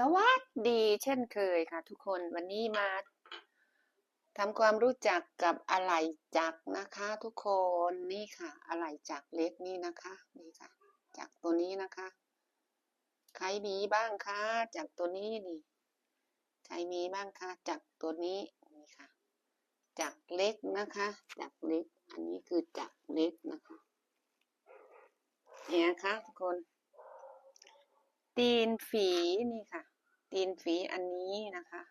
สวัสดีเช่นเคยค่ะ ทุกคนวันนี้มาทำความรู้จักกับอะไหล่จักรนะคะ ทุกคนนี่ค่ะ อะไหล่จักรเล็กนี่นะคะนี่ค่ะ จักรตัวนี้นะคะ ใครมีบ้างคะจักรตัวนี้นี่ใครมีบ้างคะจักรตัวนี้นี่ค่ะ จักรเล็กนะคะ จักรเล็ก อันนี้คือจักรเล็กนะคะเนี่ยนะคะทุกคนตีนฝีนี่ค่ะ ตีนฝีอันนี้นะคะ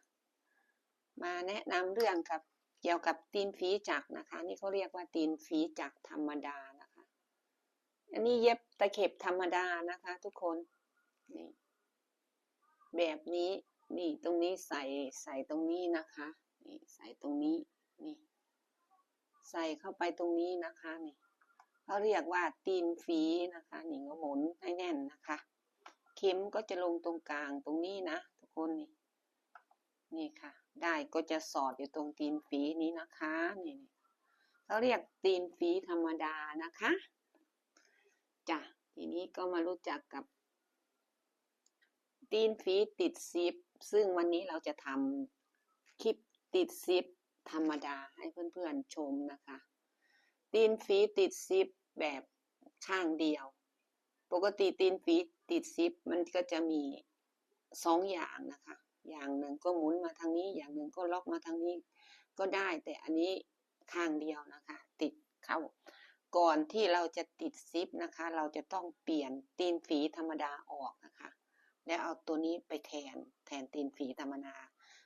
มาแนะนำเรื่องกับเกี่ยวกับตีนฝีจักนะคะ นี่เขาเรียกว่าตีนฝีจักธรรมดานะคะ อันนี้เย็บตะเข็บธรรมดานะคะ ทุกคนนี่แบบนี้นี่ตรงนี้ใส่ใส่ตรงนี้นะคะนี่ใส่ตรงนี้นี่ใส่เข้าไปตรงนี้นะคะนี่เขาเรียกว่าตีนฝีนะคะนี่ก็หมุนให้แน่นนะคะ เข็มก็จะลงตรงกลางตรงนี้นะ กคนนี่ นี่ค่ะ ได้ก็จะสอดอยู่ตรงตีนฝีนี้นะคะ นี่เขาเรียกตีนฝีธรรมดานะคะจ้ะทีนี้ก็มารู้จักกับ ตีนฝีติดซิป ซึ่งวันนี้เราจะทำคลิปติดซิปธรรมดาให้เพื่อนๆชมนะคะ ตีนฝีติดซิปแบบข้างเดียว ปกติตีนฝีติดซิปมันก็จะมี สองอย่างนะคะ อย่างหนึ่งก็หมุนมาทางนี้ อย่างหนึ่งก็ล็อกมาทางนี้ก็ได้ แต่อันนี้ข้างเดียวนะคะ ติดเข้า ก่อนที่เราจะติดซิปนะคะ เราจะต้องเปลี่ยนตีนฝีธรรมดาออกนะคะ แล้วเอาตัวนี้ไปแทนแทนตีนฝีธรรมดา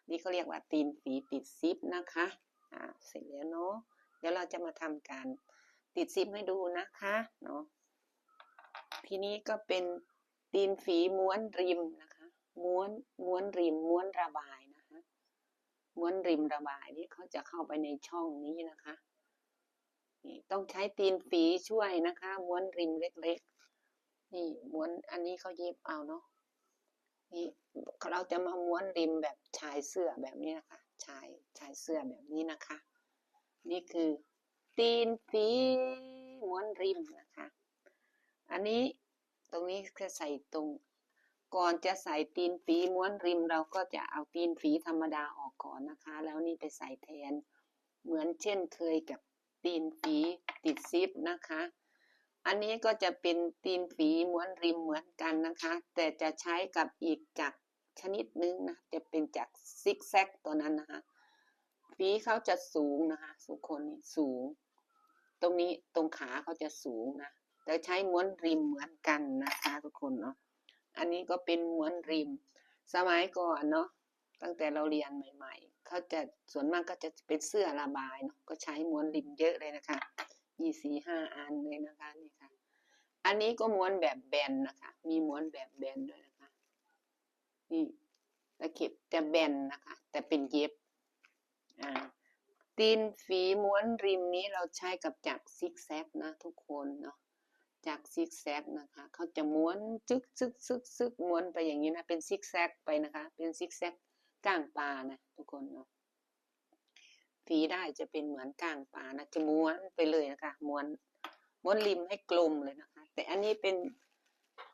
นี่เขาเรียกว่าตีนฝีติดซิปนะคะอ่าเสร็จแล้วเนาะเดี๋ยวเราจะมาทำการติดซิปให้ดูนะคะเนาะทีนี้ก็เป็นตีนฝีม้วนริมนะคะ ม้วนม้วนริมม้วนระบายนะคะม้วนริมระบายนี่เขาจะเข้าไปในช่องนี้นะคะนี่ต้องใช้ตีนฝีช่วยนะคะ ม้วนริมเล็กๆ นี่ม้วนอันนี้เขาเย็บเอาเนาะนี่เราจะมาม้วนริมแบบชายเสื้อแบบนี้นะคะชายชายเสื้อแบบนี้นะคะ นี่คือตีนฝีม้วนริมนะคะ อันนี้ตรงนี้คือใส่ตรง ก่อนจะใส่ตีนฝีม้วนริมเราก็จะเอาตีนฝีธรรมดาออกก่อนนะคะ แล้วนี่ไปใส่แทน เหมือนเช่นเคยกับตีนฝีติดซิปนะคะ อันนี้ก็จะเป็นตีนฝีม้วนริมเหมือนกันนะคะ แต่จะใช้กับอีกจักชนิดนึงนะ จะเป็นจักซิกแซกตัวนั้นนะคะฝีเขาจะสูงนะคะสุกคนนี่สูง ตรงนี้ตรงขาเขาจะสูงนะแต่ใช้ม้วนริมเหมือนกันนะคะทุกคนเนาะ อันนี้ก็เป็นม้วนริม สมัยก่อนเนาะตั้งแต่เราเรียนใหม่ ๆ เขาจะส่วนมากก็จะเป็นเสื้อระบายเนาะก็ใช้ม้วนริมเยอะเลยนะคะยี่สี่ห้าอันเลยนะคะนี่ค่ะ อันนี้ก็ม้วนแบบแบนนะคะ มีม้วนแบบแบนด้วยนะคะ นี่ตะเข็บจะแบนนะคะ แต่เป็นเย็บ อ่า ตีนฝีม้วนริมนี้เราใช้กับจักรซิกแซกนะทุกคนเนาะ จากซิกแซกนะคะเขาจะม้วนจึกซึกซึกซึกม้วนไปอย่างนี้นะ เป็นซิกแซกไปนะคะ เป็นซิกแซกก้างปลานะทุกคนเนาะฝีได้จะเป็นเหมือนก้างปลานะ จะม้วนไปเลยนะคะม้วนม้วนริมให้กลมเลยนะคะ แต่อันนี้เป็น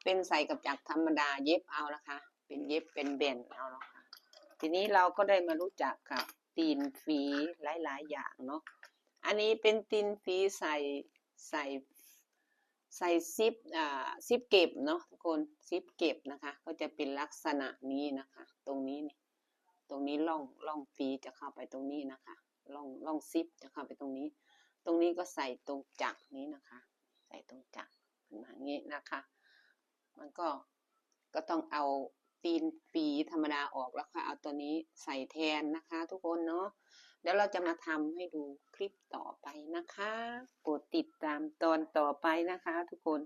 เป็นใส่กับจักรธรรมดาเย็บเอานะคะ เป็นเย็บเป็นแบนเอาแล้วค่ะทีนี้เราก็ได้มารู้จักกับตีนฝีหลายๆอย่างเนาะอันนี้เป็นตีนฝีใส่ใส่ ใส่ซิปอ่าซิปเก็บเนาะทุกคนซิปเก็บนะคะ ก็จะเป็นลักษณะนี้นะคะ ตรงนี้นี่ตรงนี้ล่องล่องฝีจะเข้าไปตรงนี้นะคะล่องล่องซิปจะเข้าไปตรงนี้ ตรงนี้ก็ใส่ตรงจักรนี้นะคะ ใส่ตรงจักรเป็นแบบนี้นะคะ มันก็ก็ต้องเอาตีนฝีธรรมดาออกแล้วก็เอาตัวนี้ใส่แทนนะคะ ทุกคนเนาะ ดี๋ยวเราจะมาทำให้ดูคลิปต่อไปนะคะกดติดตามตอนต่อไปนะคะ ทุกคน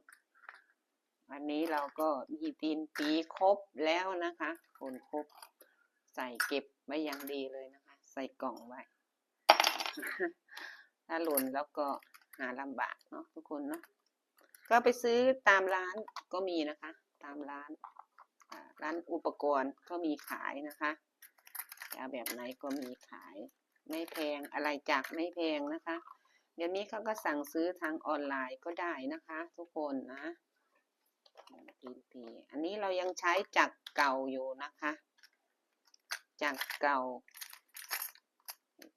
วันนี้เราก็มีตีนปีครบแล้วนะคะคนครบ ใส่เก็บไว้อย่างดีเลยนะคะ ใส่กล่องไว้ ถ้าหล่นแล้วก็หาลำบากเนาะทุกคนเนาะ ก็ไปซื้อตามร้านก็มีนะคะ ตามร้านอ่าร้านอุปกรณ์ก็มีขายนะคะจะแบบไหนก็มีขาย ไม่แพงอะไรจากไม่แพงนะคะ เดี๋ยวนี้เขาก็สั่งซื้อทางออนไลน์ก็ได้นะคะ ทุกคนนะตีนผีอันนี้เรายังใช้จักรเก่าอยู่นะคะจักรเก่า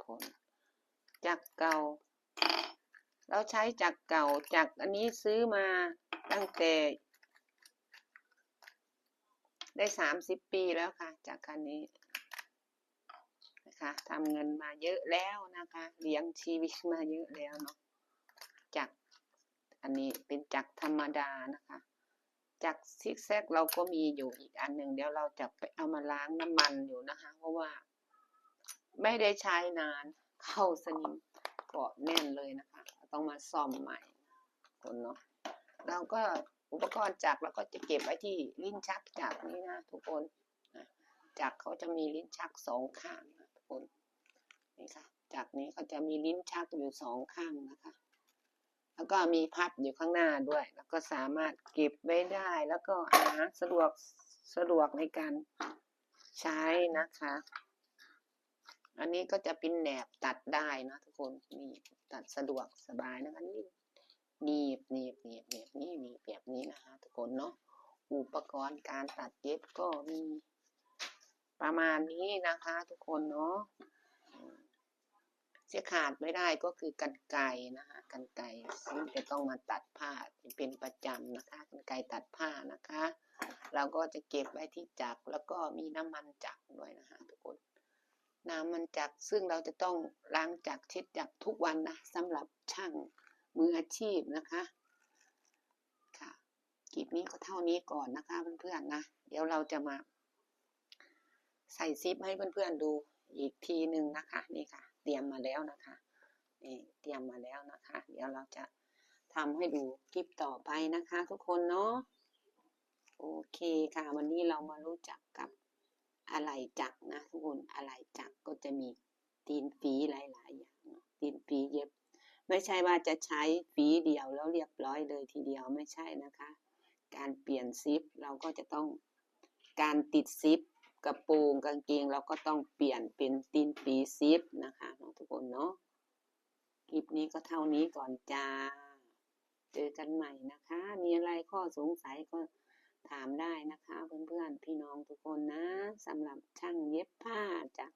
ผลจักรเก่า เราใช้จักรเก่าจักรอันนี้ซื้อมาตั้งแต่ได้สามสิบปีแล้วค่ะ จากคันนี้ นะคะทำเงินมาเยอะแล้วนะคะ เลี้ยงชีวิตมาเยอะแล้วเนาะจากอันนี้เป็นจักรธรรมดานะคะจักซิกแซกเราก็มีอยู่อีกอันหนึ่งเดี๋ยวเราจะไปเอามาล้างน้ำมันอยู่นะคะ เพราะว่า ไม่ได้ใช้นานเข้าสนิมเกาะแน่นเลยนะคะ ต้องมาซ่อมใหม่คนเนาะเราก็อุปกรณ์จักรเราก็จะเก็บไว้ที่ลิ้นชักจักรนี้นะทุกคนจักรเขาจะมีลิ้นชักสองข้างนะ คนนี่ค่ะจักนี้เขาจะมีลิ้นชักอยู่สองข้างนะคะ แล้วก็มีพัดอยู่ข้างหน้าด้วย แล้วก็สามารถเก็บไว้ได้ แล้วก็หาสะดวกสะดวกในการใช้นะคะ อันนี้ก็จะเป็นแหนบตัดได้นะทุกคนนี่ตัดสะดวกสบายนะคะนี่หนีบหนีบหนีบหนีบนี่หนีบแบบนี้นะคะ ทุกคนเนาะอุปกรณ์การตัดเย็บก็มี ประมาณนี้นะคะทุกคนเนาะเสียขาดไม่ได้ก็คือกันไกรนะคะกันไกรซึ่งจะต้องมาตัดผ้าเป็นประจำนะคะกันไกรตัดผ้านะคะ เราก็จะเก็บไว้ที่จักรแล้วก็มีน้ำมันจักรด้วยนะคะทุกคน น้ำมันจักรซึ่งเราจะต้องล้างจักรเช็ดจักรทุกวันนะสำหรับช่างมืออาชีพนะคะค่ะคลิปนี้ก็เท่านี้ก่อนนะคะเพื่อนๆนะ เดี๋ยวเราจะมา ใส่ซิปให้เพื่อนๆดูอีกทีหนึ่งนะคะนี่ค่ะ เตรียมมาแล้วนะคะนี่เตรียมมาแล้วนะคะ เดี๋ยวเราจะทำให้ดูคลิปต่อไปนะคะ ทุกคนเนาะโอเคค่ะ วันนี้เรามารู้จักกับอะไหล่จักนะทุกคนอะไหล่จักก็จะมีตีนฝีหลายๆอย่างตีนฝีเย็บ ไม่ใช่ว่าจะใช้ฝีเดียวแล้วเรียบร้อยเลยทีเดียวไม่ใช่นะคะ การเปลี่ยนซิปเราก็จะต้องการติดซิป กระโปรงกางเกงเราก็ต้องเปลี่ยนเป็นตีนปีซิปนะคะเนาะทุกคนเนาะคลิปนี้ก็เท่านี้ก่อนจ้า เจอกันใหม่นะคะ มีอะไรข้อสงสัยก็ถามได้นะคะ เพื่อนๆ พี่น้องทุกคนนะสำหรับช่างเย็บผ้าจาก